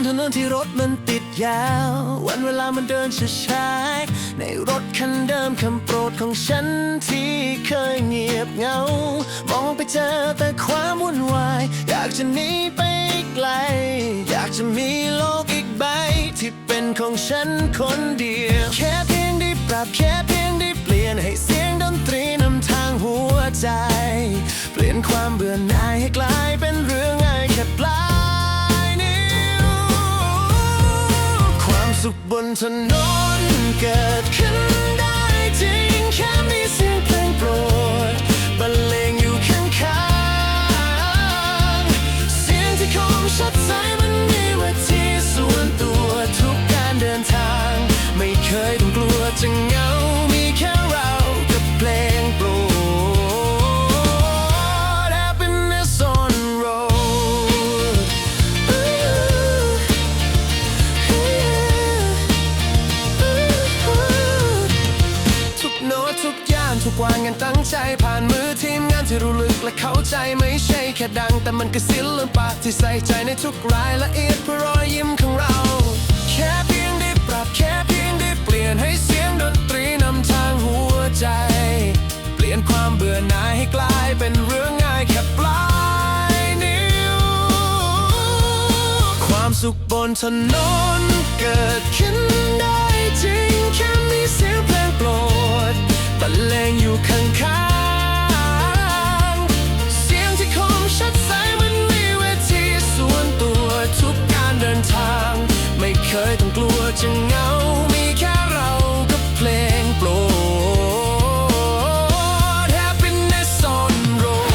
นถนนที่รถมันติดยาว วันเวลามันเดินช้าๆในรถคันเดิมคำโปรดของฉันที่เคยเงียบเหงา มองไปเจอแต่ความวุ่นวาย อยากจะหนีไปไกล อยากจะมีโลกอีกใบ ที่เป็นของฉันคนเดียว แค่เพียงได้ปรับแค่เพียงได้เปลี่ยนให้เสียงดนตรีนำทางหัวใจ เปลี่ยนความเบื่อหน่ายให้กลาย ถนนเกิดขึ้นได้จริง แค่มีเสียงเพลงโปรดบรรเลง ทุกย่านงานตั้งใจผ่านมือทีมงานที่รู้ลึกและเข้าใจไม่ใช่แค่ดัง แต่มันก็ศิลปะที่ใส่ใจในทุกรายละเอียดเพื่อรอยยิ้มของเรา แค่เพียงได้ปรับแค่เพียงได้เปลี่ยนให้เสียงดนตรีนำทางหัวใจ เปลี่ยนความเบื่อหน่ายให้กลายเป็นเรื่องง่ายแค่ปลายนิ้ว ความสุขบนถนนเกิดขึ้น ไม่เคยต้องกลัวจะเหงา มีแค่เรากับเพลงโปรด Happiness on road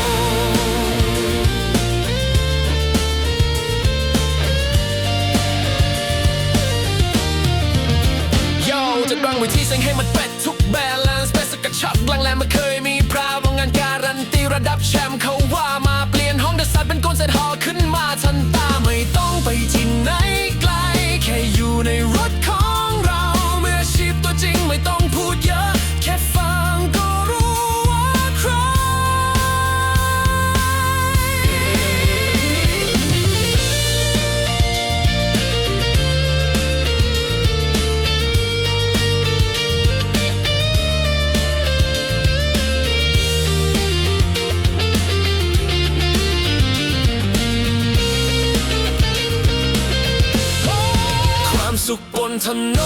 โยจะดังไว้ที่เสียงให้มันเป็ดทุกแบล ถน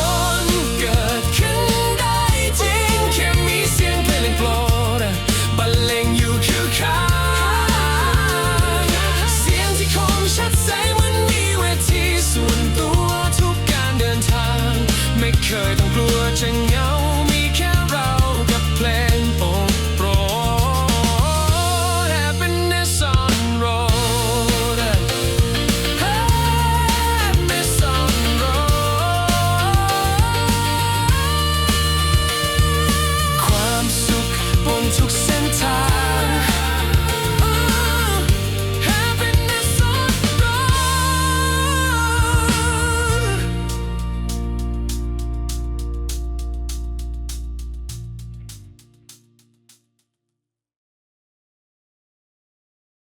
นเกิดขึ้นได้จริง แค่มีเสียงเพลงโปรดบรรเลงอยู่คือขาเสียงที่คมชัดแสง